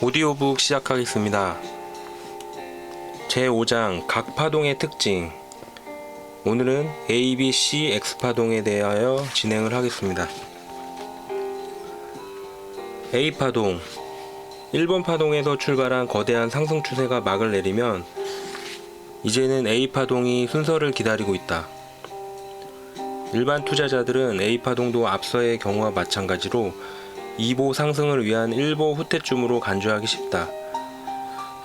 오디오북 시작하겠습니다. 제5장 각 파동의 특징. 오늘은 A, B, C, X 파동에 대하여 진행을 하겠습니다. A 파동. 1번 파동에서 출발한 거대한 상승 추세가 막을 내리면 이제는 A 파동이 순서를 기다리고 있다. 일반 투자자들은 A 파동도 앞서의 경우와 마찬가지로 2보 상승을 위한 1보 후퇴쯤으로 간주하기 쉽다.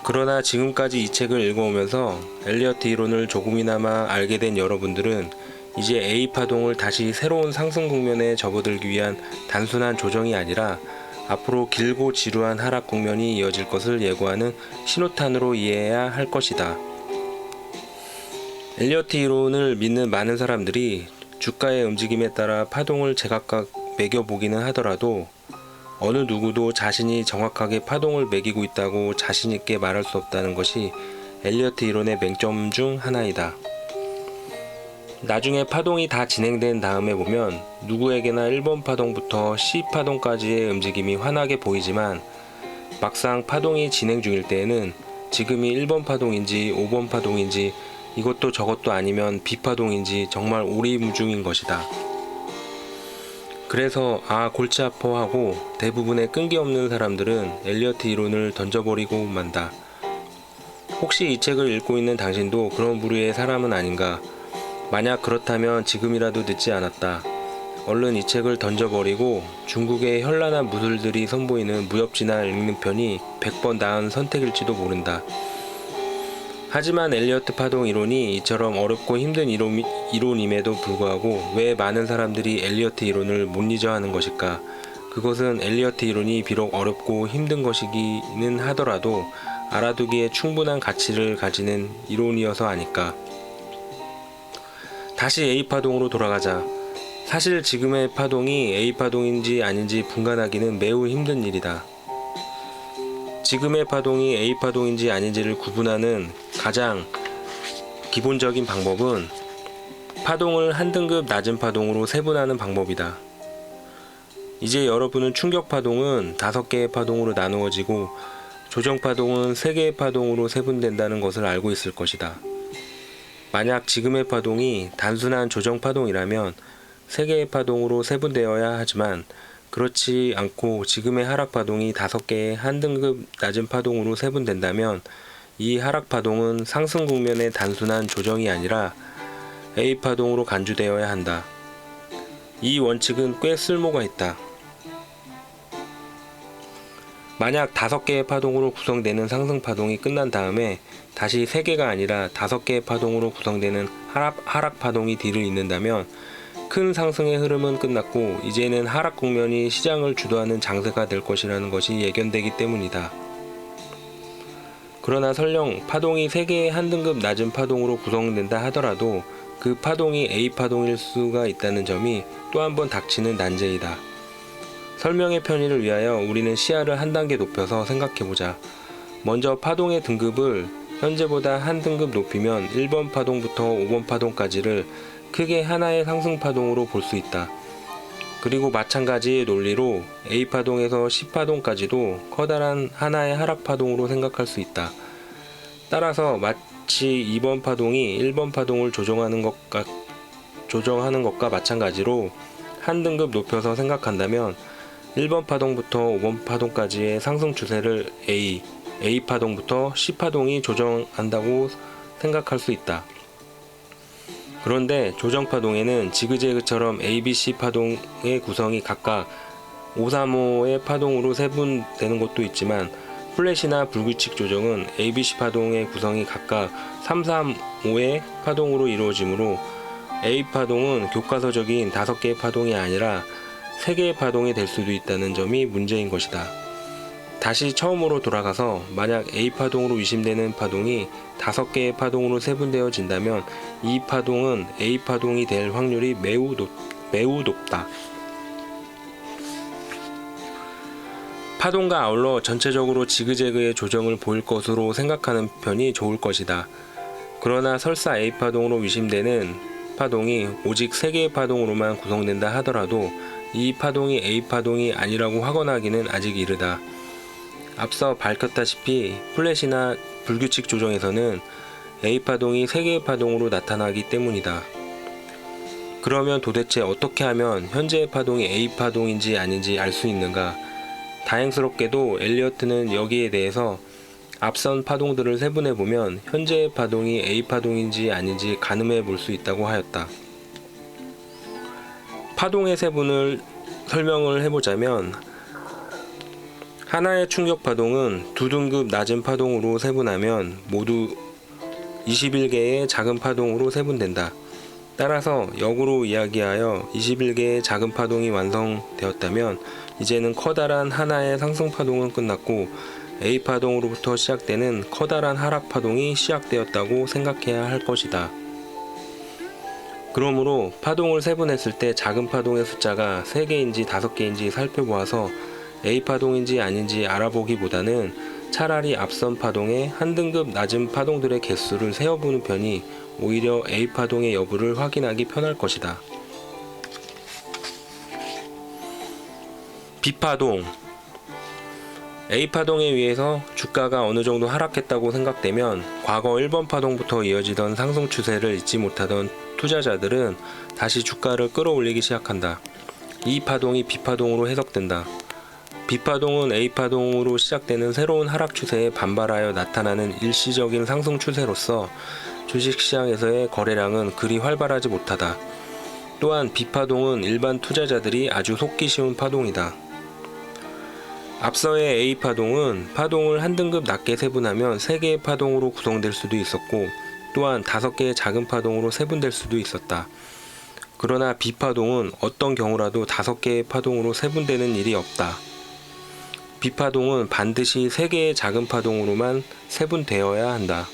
그러나 지금까지 이 책을 읽어오면서 엘리어트 이론을 조금이나마 알게 된 여러분들은 이제 A 파동을 다시 새로운 상승 국면에 접어들기 위한 단순한 조정이 아니라 앞으로 길고 지루한 하락 국면이 이어질 것을 예고하는 신호탄으로 이해해야 할 것이다. 엘리어트 이론을 믿는 많은 사람들이 주가의 움직임에 따라 파동을 제각각 매겨보기는 하더라도 어느 누구도 자신이 정확하게 파동을 매기고 있다고 자신 있게 말할 수 없다는 것이 엘리어트 이론의 맹점 중 하나이다. 나중에 파동이 다 진행된 다음에 보면 누구에게나 1번 파동부터 C 파동까지의 움직임이 환하게 보이지만 막상 파동이 진행 중일 때에는 지금이 1번 파동인지 5번 파동인지 이것도 저것도 아니면 B 파동인지 정말 오리무중인 것이다. 그래서 아 골치 아파하고 대부분의 끈기 없는 사람들은 엘리어트 이론을 던져버리고 만다. 혹시 이 책을 읽고 있는 당신도 그런 부류의 사람은 아닌가? 만약 그렇다면 지금이라도 늦지 않았다. 얼른 이 책을 던져버리고 중국의 현란한 무술들이 선보이는 무협지나 읽는 편이 100번 나은 선택일지도 모른다. 하지만 엘리어트 파동 이론이 이처럼 어렵고 힘든 이론, 이론임에도 불구하고 왜 많은 사람들이 엘리어트 이론을 못 잊어 하는 것일까? 그것은 엘리어트 이론이 비록 어렵고 힘든 것이기는 하더라도 알아두기에 충분한 가치를 가지는 이론이어서 아닐까? 다시 A 파동으로 돌아가자. 사실 지금의 파동이 A 파동인지 아닌지 분간하기는 매우 힘든 일이다. 지금의 파동이 A 파동인지 아닌지를 구분하는 가장 기본적인 방법은 파동을 한 등급 낮은 파동으로 세분하는 방법이다. 이제 여러분은 충격 파동은 다섯 개의 파동으로 나누어지고 조정 파동은 세 개의 파동으로 세분된다는 것을 알고 있을 것이다. 만약 지금의 파동이 단순한 조정 파동이라면 세 개의 파동으로 세분되어야 하지만 그렇지 않고 지금의 하락 파동이 다섯 개의 한 등급 낮은 파동으로 세분된다면 이 하락 파동은 상승 국면의 단순한 조정이 아니라 A 파동으로 간주되어야 한다. 이 원칙은 꽤 쓸모가 있다. 만약 다섯 개의 파동으로 구성되는 상승 파동이 끝난 다음에 다시 세 개가 아니라 다섯 개의 파동으로 구성되는 하락, 하락 파동이 뒤를 잇는다면 큰 상승의 흐름은 끝났고 이제는 하락 국면이 시장을 주도하는 장세가 될 것이라는 것이 예견되기 때문이다. 그러나 설령 파동이 3개의 한 등급 낮은 파동으로 구성된다 하더라도 그 파동이 A 파동일 수가 있다는 점이 또 한 번 닥치는 난제이다. 설명의 편의를 위하여 우리는 시야를 한 단계 높여서 생각해보자. 먼저 파동의 등급을 현재보다 한 등급 높이면 1번 파동부터 5번 파동까지를 크게 하나의 상승 파동으로 볼 수 있다. 그리고 마찬가지의 논리로 A 파동에서 C 파동까지도 커다란 하나의 하락 파동으로 생각할 수 있다. 따라서 마치 2번 파동이 1번 파동을 조정하는 것과 조정하는 것과 마찬가지로 한 등급 높여서 생각한다면 1번 파동부터 5번 파동까지의 상승 추세를 A, A 파동부터 C 파동이 조정한다고 생각할 수 있다. 그런데 조정 파동에는 지그재그처럼 ABC 파동의 구성이 각각 535의 파동으로 세분되는 것도 있지만 플랫이나 불규칙 조정은 ABC 파동의 구성이 각각 335의 파동으로 이루어지므로 A 파동은 교과서적인 5개의 파동이 아니라 3개의 파동이 될 수도 있다는 점이 문제인 것이다. 다시 처음으로 돌아가서 만약 A 파동으로 의심되는 파동이 다섯 개의 파동으로 세분되어진다면 이 파동은 A 파동이 될 확률이 매우 높, 매우 높다. 파동과 아울러 전체적으로 지그재그의 조정을 보일 것으로 생각하는 편이 좋을 것이다. 그러나 설사 A 파동으로 의심되는 파동이 오직 3개의 파동으로만 구성된다 하더라도 이 파동이 A 파동이 아니라고 확언하기는 아직 이르다. 앞서 밝혔다시피 플랫이나 불규칙 조정에서는 A 파동이 3개의 파동으로 나타나기 때문이다. 그러면 도대체 어떻게 하면 현재의 파동이 A 파동인지 아닌지 알 수 있는가? 다행스럽게도 엘리어트는 여기에 대해서 앞선 파동들을 세분해 보면 현재의 파동이 A 파동인지 아닌지 가늠해 볼 수 있다고 하였다. 파동의 세분을 설명을 해보자면 하나의 충격 파동은 두 등급 낮은 파동으로 세분하면 모두 21개의 작은 파동으로 세분된다. 따라서 역으로 이야기하여 21개의 작은 파동이 완성되었다면 이제는 커다란 하나의 상승 파동은 끝났고 A 파동으로부터 시작되는 커다란 하락 파동이 시작되었다고 생각해야 할 것이다. 그러므로 파동을 세분했을 때 작은 파동의 숫자가 3개인지 5개인지 살펴보아서 A 파동인지 아닌지 알아보기보다는 차라리 앞선 파동의 한 등급 낮은 파동들의 개수를 세어보는 편이 오히려 A 파동의 여부를 확인하기 편할 것이다. B 파동 A 파동에 의해서 주가가 어느 정도 하락했다고 생각되면 과거 1번 파동부터 이어지던 상승 추세를 잊지 못하던 투자자들은 다시 주가를 끌어올리기 시작한다. 이 파동이 B 파동으로 해석된다. B 파동은 A 파동으로 시작되는 새로운 하락 추세에 반발하여 나타나는 일시적인 상승 추세로서 주식시장에서의 거래량은 그리 활발하지 못하다. 또한 B 파동은 일반 투자자들이 아주 속기 쉬운 파동이다. 앞서의 A 파동은 파동을 한 등급 낮게 세분하면 3개의 파동으로 구성될 수도 있었고 또한 5개의 작은 파동으로 세분될 수도 있었다. 그러나 B 파동은 어떤 경우라도 5개의 파동으로 세분되는 일이 없다. B 파동은 반드시 3개의 작은 파동으로만 세분되어야 한다.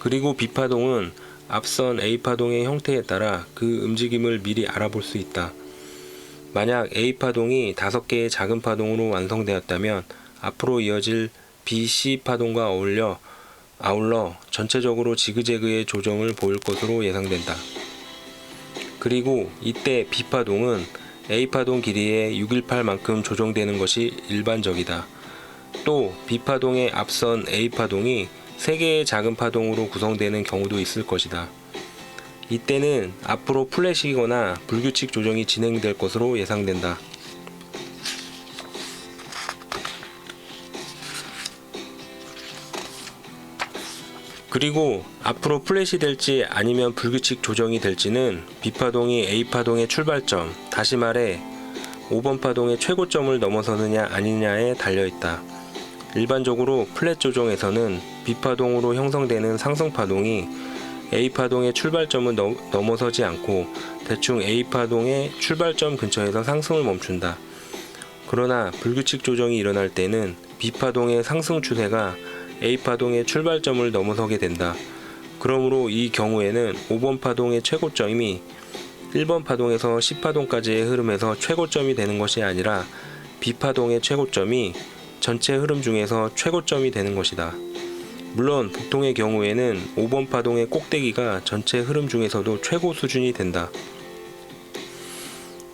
그리고 B 파동은 앞선 A 파동의 형태에 따라 그 움직임을 미리 알아볼 수 있다. 만약 A 파동이 5개의 작은 파동으로 완성되었다면 앞으로 이어질 B, C 파동과 어울려 아울러 전체적으로 지그재그의 조정을 보일 것으로 예상된다. 그리고 이때 B 파동은 A 파동 길이의 618만큼 조정되는 것이 일반적이다. 또 B 파동의 앞선 A 파동이 3개의 작은 파동으로 구성되는 경우도 있을 것이다. 이때는 앞으로 플랫이거나 불규칙 조정이 진행될 것으로 예상된다. 그리고 앞으로 플랫이 될지 아니면 불규칙 조정이 될지는 B 파동이 A 파동의 출발점, 다시 말해 5번 파동의 최고점을 넘어서느냐 아니냐에 달려 있다. 일반적으로 플랫 조정에서는 B 파동으로 형성되는 상승 파동이 A 파동의 출발점을 넘- 넘어서지 않고 대충 A 파동의 출발점 근처에서 상승을 멈춘다. 그러나 불규칙 조정이 일어날 때는 B 파동의 상승 추세가 A 파동의 출발점을 넘어서게 된다. 그러므로 이 경우에는 5번 파동의 최고점이 1번 파동에서 10파동까지의 흐름에서 최고점이 되는 것이 아니라 B 파동의 최고점이 전체 흐름 중에서 최고점이 되는 것이다. 물론 보통의 경우에는 5번 파동의 꼭대기가 전체 흐름 중에서도 최고 수준이 된다.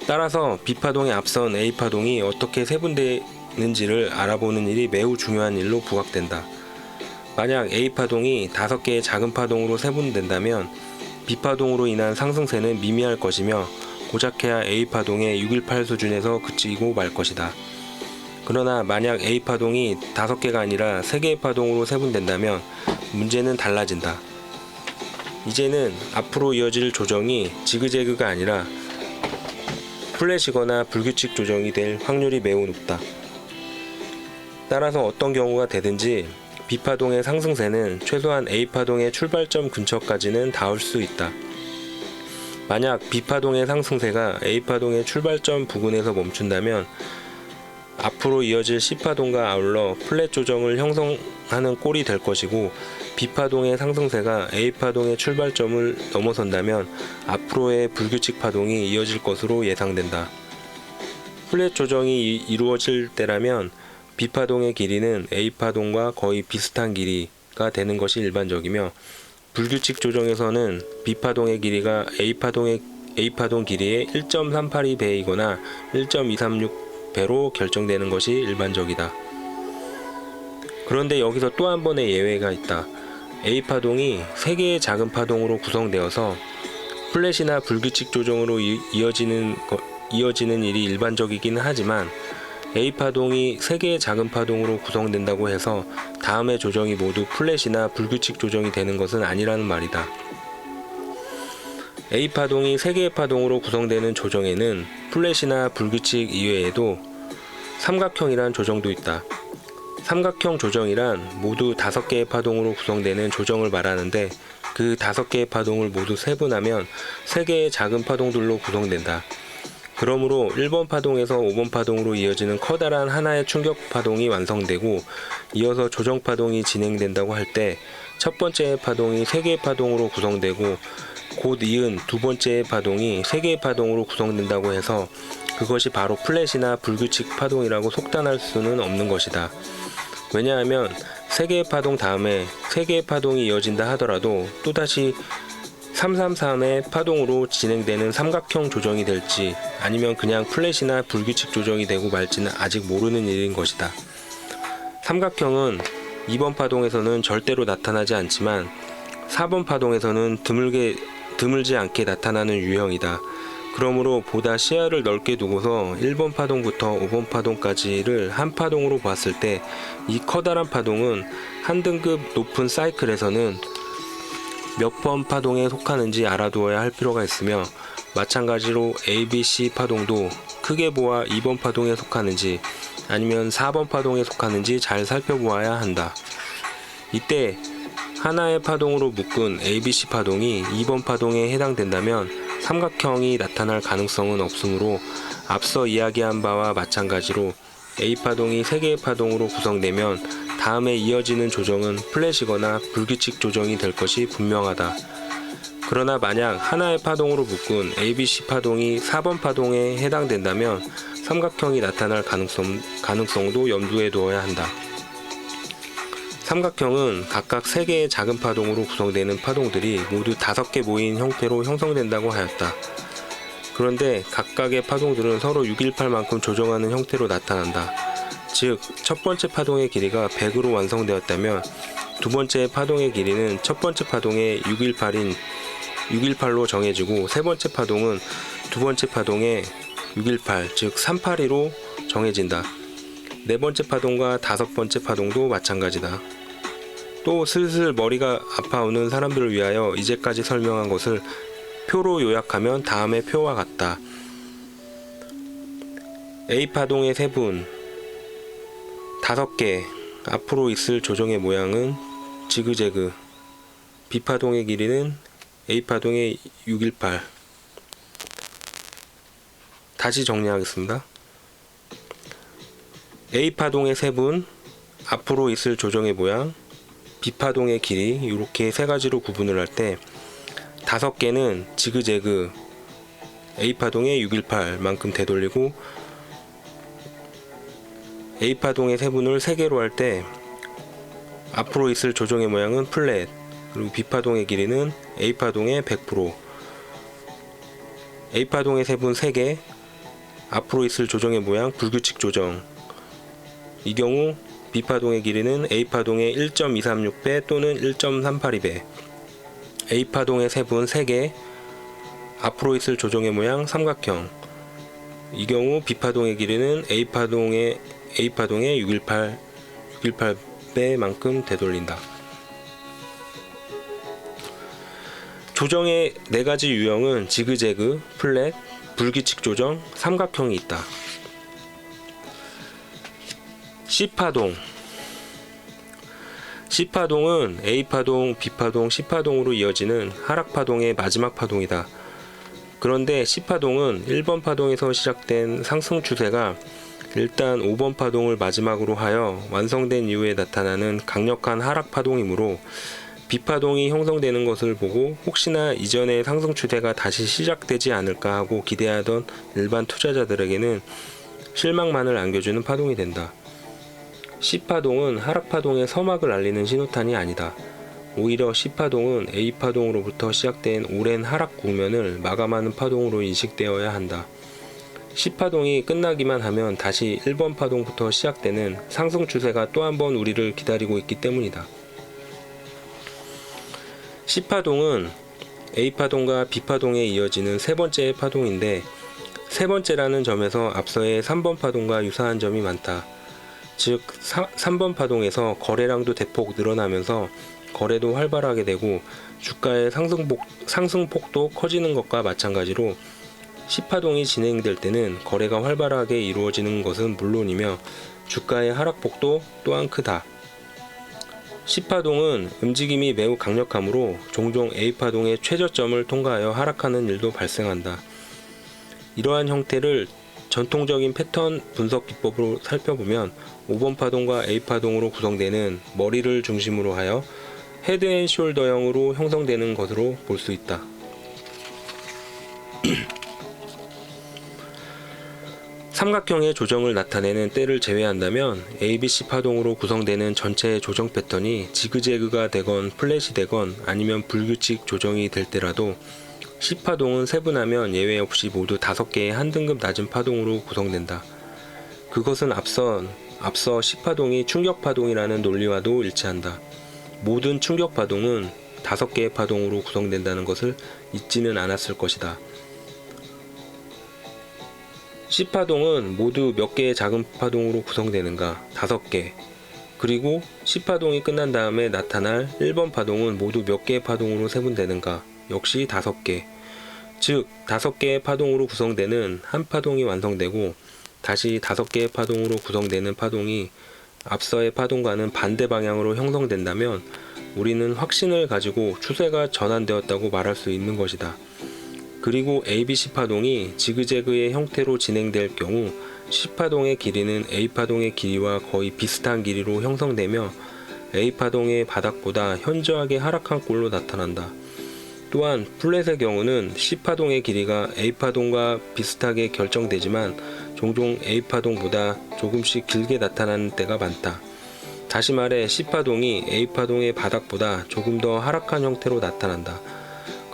따라서 B 파동에 앞선 A 파동이 어떻게 세분되는지를 알아보는 일이 매우 중요한 일로 부각된다. 만약 A 파동이 5개의 작은 파동으로 세분된다면 B 파동으로 인한 상승세는 미미할 것이며 고작해야 A 파동의 618 수준에서 그치고 말 것이다. 그러나 만약 A 파동이 5개가 아니라 3개의 파동으로 세분된다면 문제는 달라진다. 이제는 앞으로 이어질 조정이 지그재그가 아니라 플랫이거나 불규칙 조정이 될 확률이 매우 높다. 따라서 어떤 경우가 되든지 B파동의 상승세는 최소한 A파동의 출발점 근처까지는 닿을 수 있다. 만약 B파동의 상승세가 A파동의 출발점 부근에서 멈춘다면 앞으로 이어질 C파동과 아울러 플랫 조정을 형성하는 꼴이 될 것이고 B파동의 상승세가 A파동의 출발점을 넘어선다면 앞으로의 불규칙 파동이 이어질 것으로 예상된다. 플랫 조정이 이- 이루어질 때라면 B파동의 길이는 A파동과 거의 비슷한 길이가 되는 것이 일반적이며 불규칙 조정에서는 B파동의 길이가 A파동의 A파동 길이의 1.382배이거나 1.236배로 결정되는 것이 일반적이다. 그런데 여기서 또 한 번의 예외가 있다. A 파동이 3개의 작은 파동으로 구성되어서 플랫이나 불규칙 조정으로 이- 이어지는 거- 이어지는 일이 일반적이기는 하지만 A 파동이 3개의 작은 파동으로 구성된다고 해서 다음의 조정이 모두 플랫이나 불규칙 조정이 되는 것은 아니라는 말이다. A 파동이 3개의 파동으로 구성되는 조정에는 플랫이나 불규칙 이외에도 삼각형이란 조정도 있다. 삼각형 조정이란 모두 5개의 파동으로 구성되는 조정을 말하는데 그 5개의 파동을 모두 세분하면 3개의 작은 파동들로 구성된다. 그러므로 1번 파동에서 5번 파동으로 이어지는 커다란 하나의 충격 파동이 완성되고 이어서 조정 파동이 진행된다고 할 때 첫 번째 파동이 3개의 파동으로 구성되고 곧 이은 두 번째 파동이 3개의 파동으로 구성된다고 해서 그것이 바로 플랫이나 불규칙 파동이라고 속단할 수는 없는 것이다. 왜냐하면 3개의 파동 다음에 3개의 파동이 이어진다 하더라도 또다시 333의 파동으로 진행되는 삼각형 조정이 될지 아니면 그냥 플랫이나 불규칙 조정이 되고 말지는 아직 모르는 일인 것이다. 삼각형은 2번 파동에서는 절대로 나타나지 않지만 4번 파동에서는 드물게 드물지 않게 나타나는 유형이다. 그러므로 보다 시야를 넓게 두고서 1번 파동부터 5번 파동까지를 한 파동으로 봤을 때 이 커다란 파동은 한 등급 높은 사이클에서는 몇 번 파동에 속하는지 알아두어야 할 필요가 있으며 마찬가지로 ABC 파동도 크게 보아 2번 파동에 속하는지 아니면 4번 파동에 속하는지 잘 살펴보아야 한다. 이때 하나의 파동으로 묶은 ABC 파동이 2번 파동에 해당된다면 삼각형이 나타날 가능성은 없으므로 앞서 이야기한 바와 마찬가지로 A 파동이 3개의 파동으로 구성되면 다음에 이어지는 조정은 플랫이거나 불규칙 조정이 될 것이 분명하다. 그러나 만약 하나의 파동으로 묶은 ABC 파동이 4번 파동에 해당된다면 삼각형이 나타날 가능성, 가능성도 염두에 두어야 한다. 삼각형은 각각 3개의 작은 파동으로 구성되는 파동들이 모두 5개 모인 형태로 형성된다고 하였다. 그런데 각각의 파동들은 서로 618만큼 조정하는 형태로 나타난다. 즉, 첫 번째 파동의 길이가 100으로 완성되었다면 두 번째 파동의 길이는 첫 번째 파동의 618인 618로 정해지고 세 번째 파동은 두 번째 파동의 618, 즉 382로 정해진다. 네 번째 파동과 다섯 번째 파동도 마찬가지다. 또 슬슬 머리가 아파오는 사람들을 위하여 이제까지 설명한 것을 표로 요약하면 다음의 표와 같다. A 파동의 세분 다섯 개 앞으로 있을 조정의 모양은 지그재그 B 파동의 길이는 A 파동의 618 다시 정리하겠습니다. A 파동의 세분 앞으로 있을 조정의 모양 B 파동의 길이 이렇게 세 가지로 구분을 할 때 다섯 개는 지그재그 A 파동의 618만큼 되돌리고 A 파동의 세분을 세 개로 할 때 앞으로 있을 조정의 모양은 플랫 그리고 B 파동의 길이는 A 파동의 100% A 파동의 세분 3개 앞으로 있을 조정의 모양 불규칙 조정. 이 경우 B파동의 길이는 A파동의 1.236배 또는 1.382배. A파동의 세분 3개 앞으로 있을 조정의 모양 삼각형. 이 경우 B파동의 길이는 A파동의 A파동의 618 618 배만큼 되돌린다. 조정의 네 가지 유형은 지그재그, 플랫, 불규칙 조정, 삼각형이 있다. C파동 C파동은 A파동, B파동, C파동으로 이어지는 하락파동의 마지막 파동이다. 그런데 C파동은 1번 파동에서 시작된 상승 추세가 일단 5번 파동을 마지막으로 하여 완성된 이후에 나타나는 강력한 하락 파동이므로 B파동이 형성되는 것을 보고 혹시나 이전의 상승 추세가 다시 시작되지 않을까 하고 기대하던 일반 투자자들에게는 실망만을 안겨주는 파동이 된다. C파동은 하락파동의 서막을 알리는 신호탄이 아니다. 오히려 C파동은 A파동으로부터 시작된 오랜 하락 국면을 마감하는 파동으로 인식되어야 한다. 10파동이 끝나기만 하면 다시 1번 파동부터 시작되는 상승 추세가 또 한 번 우리를 기다리고 있기 때문이다. 10파동은 A파동과 B파동에 이어지는 세 번째 파동인데 세 번째라는 점에서 앞서의 3번 파동과 유사한 점이 많다. 즉 3번 파동에서 거래량도 대폭 늘어나면서 거래도 활발하게 되고 주가의 상승폭, 상승폭도 커지는 것과 마찬가지로 10파동이 진행될 때는 거래가 활발하게 이루어지는 것은 물론이며 주가의 하락폭도 또한 크다. 10파동은 움직임이 매우 강력하므로 종종 A파동의 최저점을 통과하여 하락하는 일도 발생한다. 이러한 형태를 전통적인 패턴 분석 기법으로 살펴보면 5번 파동과 A파동으로 구성되는 머리를 중심으로 하여 헤드 앤 숄더형으로 형성되는 것으로 볼 수 있다. 삼각형의 조정을 나타내는 때를 제외한다면 ABC 파동으로 구성되는 전체의 조정 패턴이 지그재그가 되건 플랫이 되건 아니면 불규칙 조정이 될 때라도 10파동은 세분하면 예외 없이 모두 5개의 한 등급 낮은 파동으로 구성된다. 그것은 앞선 앞서 10파동이 충격파동이라는 논리와도 일치한다. 모든 충격파동은 5개의 파동으로 구성된다는 것을 잊지는 않았을 것이다. 10파동은 모두 몇 개의 작은 파동으로 구성되는가? 5개. 그리고 10파동이 끝난 다음에 나타날 1번 파동은 모두 몇 개의 파동으로 세분되는가? 역시 5개. 즉, 5개의 파동으로 구성되는 한 파동이 완성되고 다시 5개의 파동으로 구성되는 파동이 앞서의 파동과는 반대 방향으로 형성된다면 우리는 확신을 가지고 추세가 전환되었다고 말할 수 있는 것이다. 그리고 ABC 파동이 지그재그의 형태로 진행될 경우 C파동의 길이는 A파동의 길이와 거의 비슷한 길이로 형성되며 A파동의 바닥보다 현저하게 하락한 꼴로 나타난다. 또한 플랫의 경우는 C파동의 길이가 A파동과 비슷하게 결정되지만 종종 A파동보다 조금씩 길게 나타나는 때가 많다. 다시 말해 C파동이 A파동의 바닥보다 조금 더 하락한 형태로 나타난다.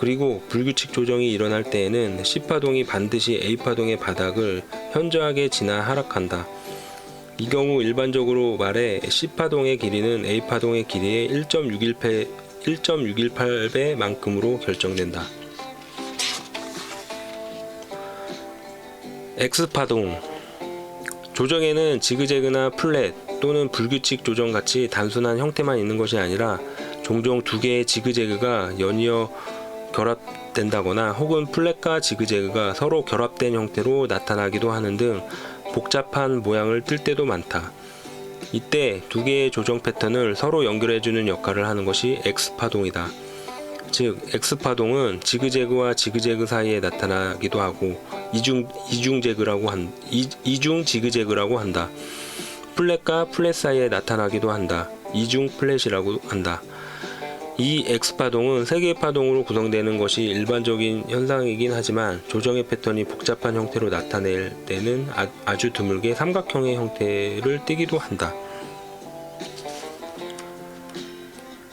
그리고 불규칙 조정이 일어날 때에는 C파동이 반드시 A파동의 바닥을 현저하게 지나 하락한다. 이 경우 일반적으로 말해 C파동의 길이는 A파동의 길이의 1.618배 1.618배만큼으로 결정된다. X파동 조정에는 지그재그나 플랫 또는 불규칙 조정 같이 단순한 형태만 있는 것이 아니라 종종 두 개의 지그재그가 연이어 결합된다거나 혹은 플랫과 지그재그가 서로 결합된 형태로 나타나기도 하는 등 복잡한 모양을 뜰 때도 많다. 이때 두 개의 조정 패턴을 서로 연결해주는 역할을 하는 것이 X파동이다. 즉, X파동은 지그재그와 지그재그 사이에 나타나기도 하고 이중 이중재그라고 한 이, 이중 지그재그라고 한다. 플랫과 플랫 사이에 나타나기도 한다. 이중 플랫이라고 한다. 이 X파동은 세 개의 파동으로 구성되는 것이 일반적인 현상이긴 하지만 조정의 패턴이 복잡한 형태로 나타낼 때는 아, 주 드물게 삼각형의 형태를 띠기도 한다.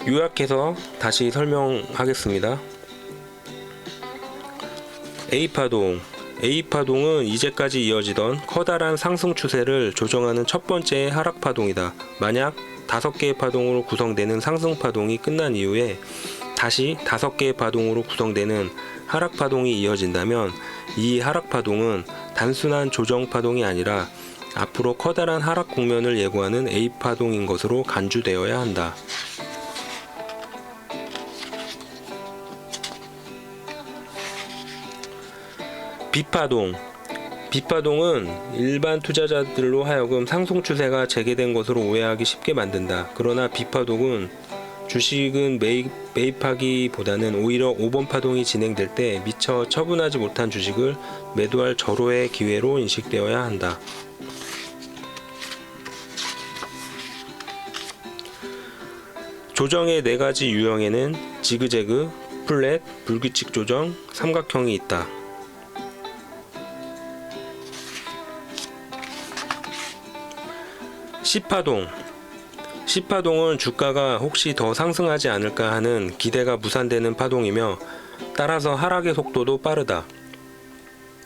요약해서 다시 설명하겠습니다. A파동 A파동은 이제까지 이어지던 커다란 상승 추세를 조정하는 첫 번째 하락 파동이다. 만약 다섯 개의 파동으로 구성되는 상승 파동이 끝난 이후에 다시 다섯 개의 파동으로 구성되는 하락 파동이 이어진다면 이 하락 파동은 단순한 조정 파동이 아니라 앞으로 커다란 하락 국면을 예고하는 A 파동인 것으로 간주되어야 한다. 비파동 비파동은 일반 투자자들로 하여금 상승 추세가 재개된 것으로 오해하기 쉽게 만든다. 그러나 비파동은 주식은 매입, 매입하기보다는 오히려 5번 파동이 진행될 때 미처 처분하지 못한 주식을 매도할 절호의 기회로 인식되어야 한다. 조정의 네 가지 유형에는 지그재그, 플랫, 불규칙 조정, 삼각형이 있다. 시파동 시파동은 주가가 혹시 더 상승하지 않을까 하는 기대가 무산되는 파동이며 따라서 하락의 속도도 빠르다.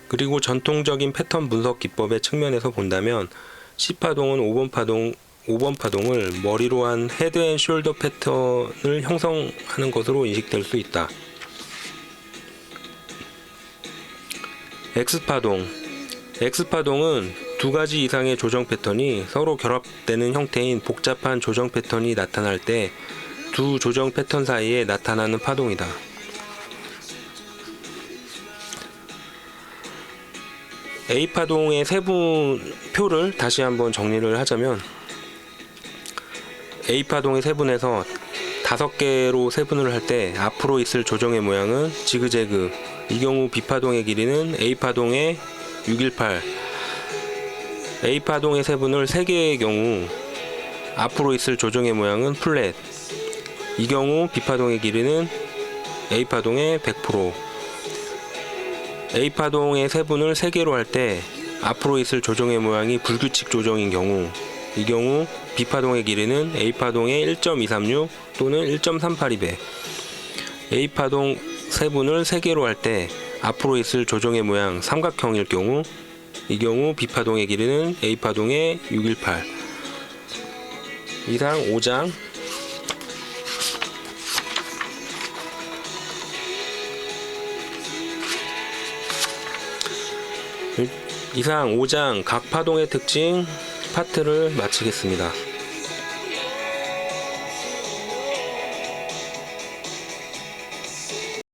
그리고 전통적인 패턴 분석 기법의 측면에서 본다면 C파동은 5번 파동 5번 파동을 머리로 한 헤드 앤 숄더 패턴을 형성하는 것으로 인식될 수 있다. X파동 X파동은 두 가지 이상의 조정 패턴이 서로 결합되는 형태인 복잡한 조정 패턴이 나타날 때 두 조정 패턴 사이에 나타나는 파동이다. A파동의 세분 표를 다시 한번 정리를 하자면 A파동의 세분에서 다섯 개로 세분을 할 때 앞으로 있을 조정의 모양은 지그재그 이 경우 B파동의 길이는 A파동의 618 A파동의 세분을 3개의 경우 앞으로 있을 조정의 모양은 플랫 이 경우 B파동의 길이는 A파동의 100% A파동의 세분을 3개로 할 때 앞으로 있을 조정의 모양이 불규칙 조정인 경우 이 경우 B파동의 길이는 A파동의 1.236 또는 1.382배. A파동 세분을 3개로 할 때 앞으로 있을 조정의 모양 삼각형일 경우 이 경우 B파동의 길이는 A파동의 618 이상 5장 이상 5장 각 파동의 특징 파트를 마치겠습니다.